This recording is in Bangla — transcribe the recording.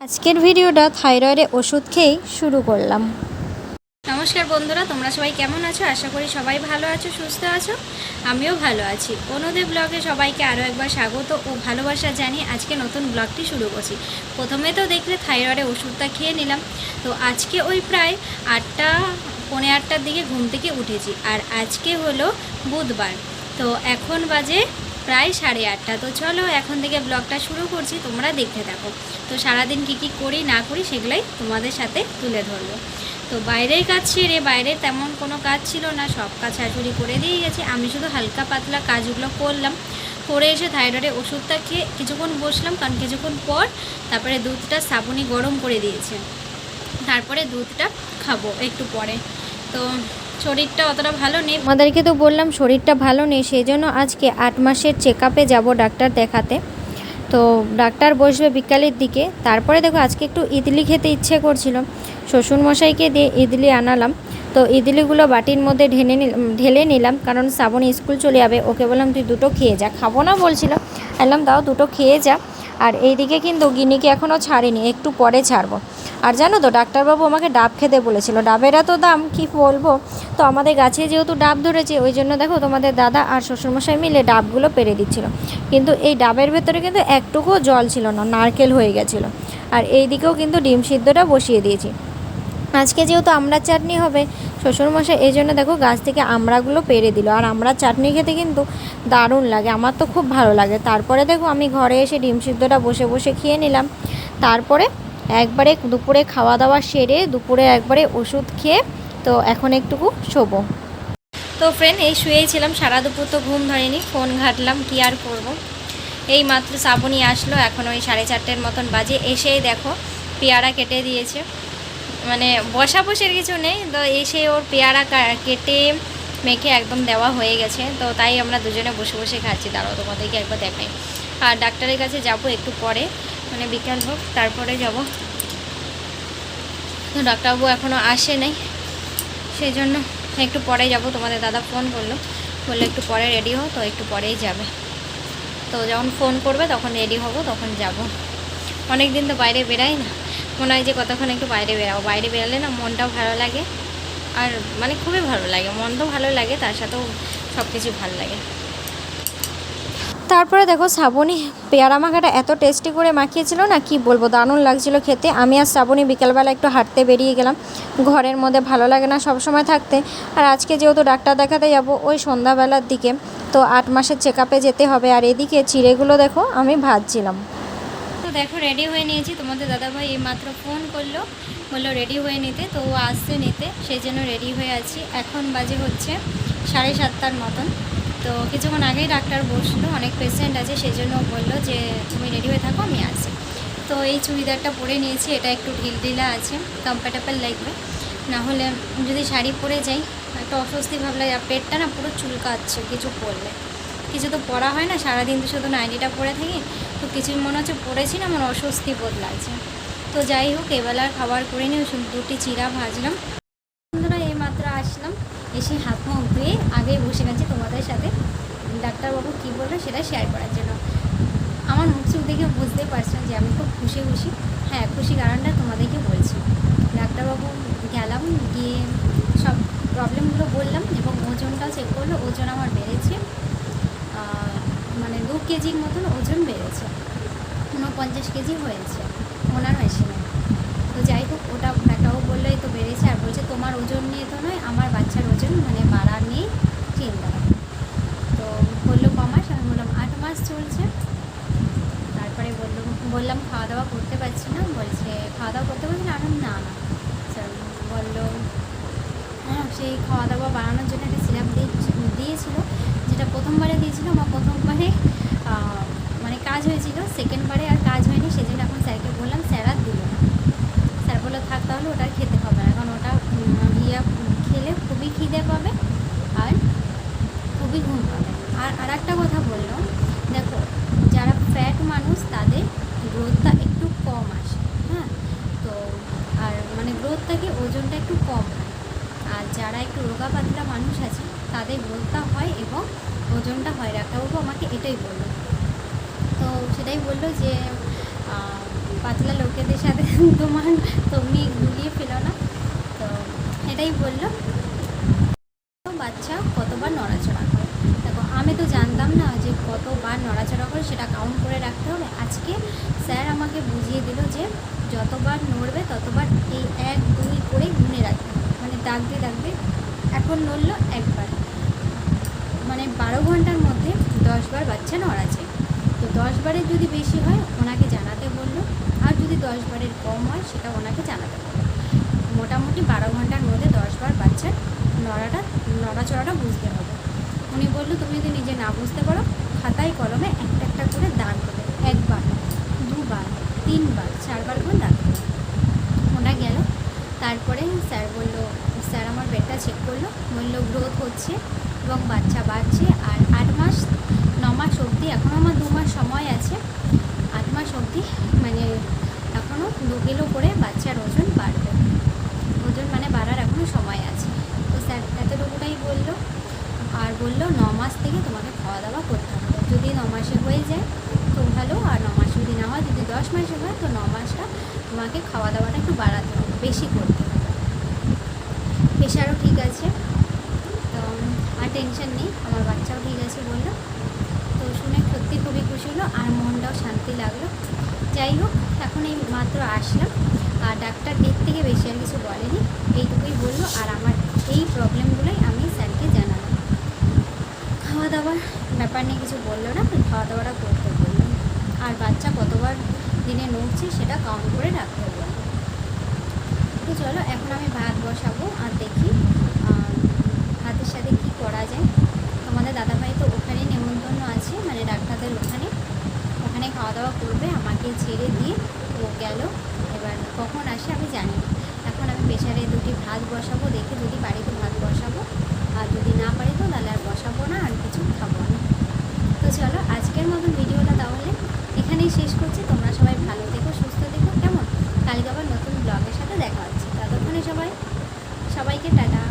আজকের ভিডিওটা থাইরয়েডের ওষুধ খেয়েই শুরু করলাম। নমস্কার বন্ধুরা, তোমরা সবাই কেমন আছো? আশা করি সবাই ভালো আছো, সুস্থ আছো। আমিও ভালো আছি। অনুদেব ব্লগে সবাইকে আরও একবার স্বাগত ও ভালোবাসা জানিয়ে আজকে নতুন ব্লগটি শুরু করছি। প্রথমে তো দেখলে থাইরয়েডের ওষুধটা খেয়ে নিলাম। তো আজকে ওই প্রায় আটটা, পৌনে আটটার দিকে ঘুম থেকে উঠেছি। আর আজকে হলো বুধবার। তো এখন বাজে প্রায় সাড়ে আটটা। তো চলো এখন থেকে ব্লগটা শুরু করছি, তোমরা দেখতে থাকো। তো সারাদিন কী কী করি, না করি, সেগুলোই তোমাদের সাথে তুলে ধরবো। তো বাইরের কাজ ছেড়ে বাইরে তেমন কোনো কাজ ছিল না, সব কাজ শাশুড়ি করে দিয়ে গেছে। আমি শুধু হালকা পাতলা কাজগুলো করলাম। করে এসে থাইরয়েডের ওষুধটা খেয়ে কিছুক্ষণ বসলাম, কারণ কিছুক্ষণ পর তারপরে দুধটা সাবুনি গরম করে দিয়েছে। তারপরে দুধটা খাব একটু পরে। তো শরীরটা অতটা ভালো নেই। আমাদেরকে তো বললাম শরীরটা ভালো নেই সেই জন্য আজকে আট মাসের চেক আপে যাব ডাক্তার দেখাতে। তো ডাক্তার বসবে বিকালের দিকে, তারপরে দেখো আজকে একটু ইডলি খেতে ইচ্ছে করছিল। শ্বশুরমশাইকে দিয়ে ইডলি আনালাম। তো ইডলিগুলো বাটির মধ্যে নিলাম ঢেলে নিলাম, কারণ শ্রাবণ স্কুল চলে যাবে, ওকে বললাম, তুই দুটো খেয়ে যা। খাব না বলছিল। বললাম, দাও দুটো খেয়ে যা। আর এইদিকে কিন্তু গিনিকে এখনও ছাড়িনি, একটু পরে ছাড়বো। আর জানো তো, ডাক্তারবাবু আমাকে ডাব খেতে বলেছিল। ডাবের এত দাম, কি বলব? তো আমাদের গাছে যেহেতু ডাব ধরেছে, ওই জন্য দেখো তোমাদের দাদা আর শ্বশুরমশাই মিলে ডাবগুলো পেরে দিচ্ছিল। কিন্তু এই ডাবের ভেতরে কিন্তু একটুকুও জল ছিল না, নারকেল হয়ে গেছিল। আর এই দিকেও কিন্তু ডিম সিদ্ধটা বসিয়ে দিয়েছি। আজকে যেহেতু আমড়ার চাটনি হবে, শ্বশুরমশাই এই জন্য দেখো গাছ থেকে আমড়াগুলো পেরে দিল। আর আমড়ার চাটনি খেতে কিন্তু দারুণ লাগে, আমার তো খুব ভালো লাগে। তারপরে দেখো আমি ঘরে এসে ডিম সিদ্ধটা বসে বসে খেয়ে নিলাম। তারপরে একবারে দুপুরে খাওয়া দাওয়া সেরে দুপুরে একবারে ওষুধ খেয়ে তো এখন একটুকু শোবো। তো ফ্রেন্ড এই শুয়েই ছিলাম, সারা দুপুর তো ঘুম ধরেনি ফোন ঘাটলাম, কি আর করব। এই মাত্র শ্রাবণী আসলো, এখন ওই সাড়ে চারটের মতন বাজে, এসেই দেখো, পেয়ারা কেটে দিয়েছে। মানে বসা বসের কিছু নেই, তো এসে ওর পেয়ারা কেটে মেখে একদম দেওয়া হয়ে গেছে, তো তাই আমরা দুজনে বসে বসে খাচ্ছি। দাঁড়াও, তোমাদেরকে একবার দেখাই। আর ডাক্তারের কাছে যাব একটু পরে মানে বিকাল হোক, তারপরে যাব। তো ডাক্তারবাবু এখনও আসে নাই সেই জন্য একটু পরে যাব। তোমাদের দাদা ফোন করল। বলল, একটু পরে রেডি হও, তো একটু পরেই যাবে। তো যখন ফোন করবে, তখন রেডি হব, তখন যাব। অনেক দিন তো বাইরে বেরাই না। মনে হয় যে কতক্ষণ একটু বাইরে বেরাও বাইরে বেরালে না মনটাও ভালো লাগে। আর মানে খুবই ভালো লাগে। মন তো ভালো লাগে, তার সাথেও সব কিছু ভালো লাগে। তারপরে দেখো শ্রাবণী পেয়ারা মাখাটা এত টেস্টি করে মাখিয়েছিল না, কি বলব, দারুণ লাগছিল খেতে। আমি আর শ্রাবণী বিকেলবেলা একটু হাঁটতে বেরিয়ে গেলাম। ঘরের মধ্যে ভালো লাগে না সব সময় থাকতে। আর আজকে যেহেতু ডাক্তার দেখাতে যাব ওই সন্ধ্যাবেলার দিকে, তো আট মাসের চেক যেতে হবে। আর এদিকে চিড়েগুলো দেখো আমি ভাজছিলাম। তো দেখো রেডি হয়ে নিয়েছি। তোমাদের দাদাভাই এই মাত্র ফোন করল। বলল রেডি হয়ে নিতে। তো ও আসছে নিতে। সেই জন্য রেডি হয়ে আছি। এখন বাজে হচ্ছে সাড়ে সাতটার মতন। তো কিছুক্ষণ আগেই ডাক্তার বসল, অনেক পেশেন্ট আছে সেই জন্য বলল যে, তুমি রেডি হয়ে থাকো, আমি আসছি তো এই চুড়িদারটা পরে নিয়েছি, এটা একটু ঢিলঢিলা আছে কমফর্টেবল লাগবে। না হলে যদি শাড়ি পরে যাই, একটা অস্বস্তি ভাব লাগে, আর পেটটা না পুরো চুলকাচ্ছে, কিছু পরলে। কিছু তো পরা হয় না, সারাদিন তো শুধু নাইটিটা পরে থাকি, তো কিছু মনে হচ্ছে পরেছি না আমার অস্বস্তি বোধ লাগছে। তো যাই হোক এবেলার খাবার করে নিয়ে, দুটি চিরা ভাজলাম। বন্ধুরা, এই মাত্র আসলাম। এসে হাত মুখ ধুয়ে আগেই বসে গেছে তোমাদের সাথে। ডাক্তারবাবু কী বলল সেটা শেয়ার করার জন্য। আমার মুখ দেখে বুঝতে পারছেন যে আমি খুব খুশি খুশি। হ্যাঁ খুশি কারণটা তোমাদেরকে বলছি। ডাক্তারবাবু গেলাম, গিয়ে সব প্রবলেমগুলো বললাম এবং ওজনটাও চেক করল, ওজন আমার বেড়েছে। মানে দু কেজির মতন ওজন বেড়েছে। ঊনপঞ্চাশ কেজি হয়েছে। ওনার মেশিনে তো যাই হোক ওটা ডাক্তারবাবু বলল এই তো বেড়েছে আর বলছে তোমার ওজন নিয়ে তো নয় আমার বাচ্চার ওজন মানে বাড়া নিয়ে চিন্তা তো বলল ক মাস? আমি বললাম আট মাস চলছে। তারপরে বলল বললাম খাওয়া দাওয়া করতে পারছি না। বলছে খাওয়া দাওয়া করতে পারছি না? বললাম, না না। স্যার বলল হ্যাঁ সেই খাওয়া দাওয়া বাড়ানোর জন্য একটা সিরাপ দিয়েছিল যেটা প্রথমবারে দিয়েছিল আমার প্রথমবারে মানে কাজ হয়েছিল সেকেন্ডবারে আর কাজ হয়নি সেজন্য এখন স্যারকে বললাম স্যার আর দিল না স্যার বলল থাক তাহলে ওটা আর খেতে হবে না কারণ ওটা উম, ইয়া খেলে খুবই খিদে পাবে আর খুবই ঘুম পাবে। আর আর একটা কথা বলল, দেখো, যারা ফ্যাট মানুষ, তাদের গ্রোথটা একটু কম আসে হ্যাঁ? তো আর মানে গ্রোথটা কি ওজনটা একটু কম হয়। আর যারা একটু রোগা পাতলা মানুষ আছে, তাদের গ্রোথটা হয় এবং ওজনটা হয়। ডাক্তারবাবু আমাকে এটাই বলল। তো সেটাই বলল যে পাতলা লোকেদের সাথে তোমার তুমি গুলিয়ে ফেলো না। তো এটাই বলল। বাচ্চা কতবার নড়াচড়া করে? দেখো, আমি তো জানতাম না যে কতবার নড়াচড়া করে, সেটা কাউন্ট করে রাখতে হবে। আজকে স্যার আমাকে বুঝিয়ে দিল যে যতবার নড়বে, ততবার এই এক, দুই করে গুনে রাখবে। মানে দাগ দিয়ে এখন নড়লো একবার। মানে বারো ঘণ্টার মধ্যে দশবার বাচ্চা নড়াচ্ছে। তো দশ বারের যদি বেশি হয়, ওনাকে জানাতে বলল। আর যদি দশ বারের কম হয়, সেটা ওনাকে জানাতে বলল। মোটামুটি বারো ঘণ্টার মধ্যে দশবার বাচ্চার নড়াটা, নড়াচড়াটা বুঝতে হবে। উনি বলল, তুমি যদি নিজে না বুঝতে পারো, খাতায় কলমে একটা একটা করে দাগ দেবে একবার, দুবার, তিনবার, চারবার করে দাগ দেবে ওটা গেল। তারপরে স্যার বলল, স্যার, আমার বেডটা চেক করল। বলল, গ্রোথ হচ্ছে এবং বাচ্চা বাড়ছে আর আট মাস, ন মাস অবধি এখনও আমার দু মাস সময় আছে। আট মাস অবধি মানে এখনও দু কিলো করে বাচ্চার ওজন বাড়বে। ওজন মানে বাড়ার এখনও সময় আছে তো স্যার, এতটুকুটাই বলল। আর বলল, ন মাস থেকে তোমাকে খাওয়া দাওয়া করতে হবে। যদি ন মাসে হয়ে যায় তো ভালো, আর ন মাস যদি না হয়, যদি দশ মাসে হয়, তো ন মাসটা তোমাকে খাওয়া দাওয়াটা একটু বাড়াতে হবে, বেশি করতে হবে। প্রেশারও ঠিক আছে। তো, আর টেনশন নেই, আমার বাচ্চাও ঠিক আছে বলল। তো শুনে সত্যি খুবই খুশি হলো, আর মনটাও শান্তি লাগল। যাই হোক, এখন এই মাত্র আসলাম। আর ডাক্তার এর থেকে বেশি আর কিছু বলেনি। এইটুকুই বলল আর আমার এই প্রবলেমগুলোই আমি স্যারকে জানালাম। খাওয়া দাওয়ার ব্যাপার নিয়ে কিছু বলল না খাওয়া দাওয়াটা করতে বলল। আর বাচ্চা কতবার দিনে নড়ছে সেটা কাউন্ট করে রাখতে বলল। তো চলো, এখন আমি ভাত বসাবো আর দেখি ভাতের সাথে কি করা যায়। তোমাদের দাদাভাই তো ওখানে নেমন্তন্ন আছে মানে ডাক্তারদের ওখানে। ওখানে খাওয়া দাওয়া করবে, আমাকে ছেড়ে দিয়ে ও গেল। এবার কখন আসে আমি জানি এখন আমি প্রেশারে দুটি ভাত বসাবো, দেখে যদি বাড়িতে ভাত বসাবো, আর যদি না পারি তো তাহলে আর বসাবো না, আর কিছু খাব না। তো চলো, আজকের মতন ভিডিওটা তাহলে এখানেই শেষ করছি। তোমরা সবাই ভালো দেখো সুস্থ দেখো কেমন? কালকে আবার নতুন ব্লগের সাথে দেখা হচ্ছে। ততক্ষণে সবাই, সবাইকে টাটা।